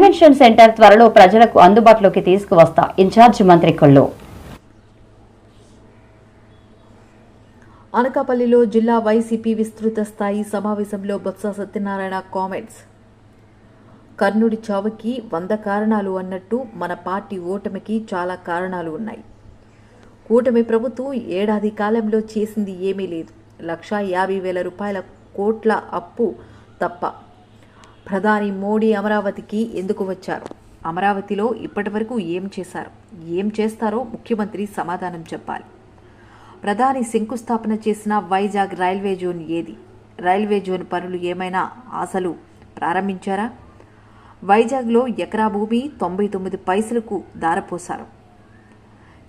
Convention centre త్వరలో ప్రజలకు అందుబాటులోకి తీసుకువస్తా ఇన్ఛార్జి మంత్రి కొల్లు. అనకాపల్లిలో జిల్లా వైసీపీ విస్తృత స్థాయి సమావేశంలో బొత్స సత్యనారాయణ కామెంట్స్. కర్ణుడి చావుకి వంద కారణాలు అన్నట్టు మన పార్టీ ఓటమికి చాలా కారణాలు ఉన్నాయి. కూటమి ప్రభుత్వం ఏడాది కాలంలో చేసింది ఏమీ లేదు. లక్షా యాభై వేల రూపాయల కోట్ల అప్పు తప్ప ప్రధాని మోడీ అమరావతికి ఎందుకు వచ్చారు? అమరావతిలో ఇప్పటివరకు ఏం చేశారు? ఏం చేస్తారో ముఖ్యమంత్రి సమాధానం చెప్పాలి. ప్రధాని శంకుస్థాపన చేసిన వైజాగ్ రైల్వే జోన్ ఏది? రైల్వే జోన్ పనులు ఏమైనా ఆశలు ప్రారంభించారా? వైజాగ్లో ఎకరా భూమి తొంభై తొమ్మిది పైసలకు దారపోశారు.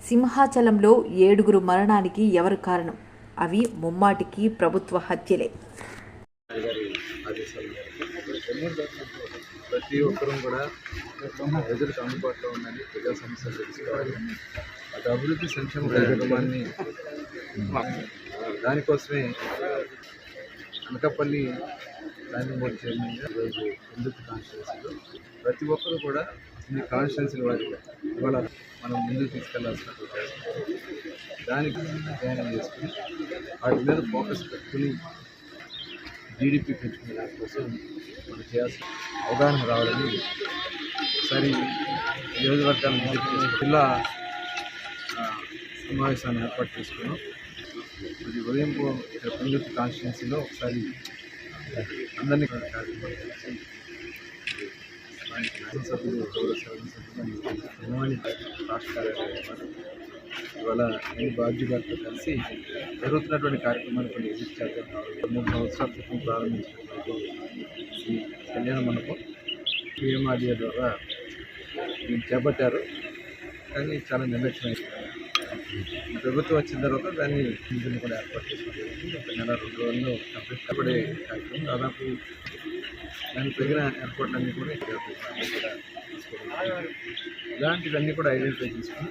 సింహాచలంలో ఏడుగురు మరణానికి ఎవరు కారణం? అవి ముమ్మాటికి ప్రభుత్వ హత్యలే. గారి ఆదేశాల మేరకు. ప్రతి ఒక్కరూ కూడా ప్రజలకు అందుబాటులో ఉందని ప్రజా సమస్యలు తెలుసుకోవాలి. అటు అభివృద్ధి సంక్షేమ కార్యక్రమాన్ని దానికోసమే అనకాపల్లి ప్లానింగ్ బోర్డు చైర్మన్గా ఈరోజు ముందుకు కాన్స్టిట్యూన్సీలో ప్రతి ఒక్కరు కూడా ఈ కాన్స్టిట్యూన్సీల వారి ఇవాళ మనం ముందుకు తీసుకెళ్ళాల్సినటువంటి దానికి ప్రయాణం చేసుకుని వాటి మీద ఫోకస్ పెట్టుకుని జీడిపి పెంచుకునే దానికోసం మనం చేయాల్సిన అవగాహన రావాలని ఒకసారి నియోజకవర్గాల ముందుకు తీసుకు- జిల్లా సమావేశాన్ని ఏర్పాటు చేసుకున్నాం. ఇది ఉదయం ఇక్కడ పండుగ కాన్స్టిట్యున్సీలో ఒకసారి అందరినీ కూడా చేసి స్థానిక శాసనసభ్యులు గౌరవ శాసనసభ్యులు రాష్ట్ర కార్యాలయం ఇవాళ నేను బాబ్జీ గారితో కలిసి జరుగుతున్నటువంటి కార్యక్రమాన్ని కొన్ని విజిట్ మూడు సంవత్సరాల క్రితం ప్రారంభించినటువంటి ఈ కళ్యాణ మండపం. పిఎంఆర్డీఏ ద్వారా దీన్ని చేపట్టారు. కానీ చాలా నిర్లక్ష్యమైంది ప్రభుత్వం వచ్చిన తర్వాత దాన్ని నిధులు కూడా ఏర్పాటు చేసుకోవడం జరిగింది. ఒక నెల రెండు రోజుల్లో కంప్లీట్ కాబడే కార్యక్రమం. దాదాపు దానికి తగిన ఏర్పాట్లన్నీ కూడా ఇక్కడ అన్నీ కూడా తీసుకోవడం ఇలాంటివన్నీ కూడా ఐడెంటిఫై చేసుకుని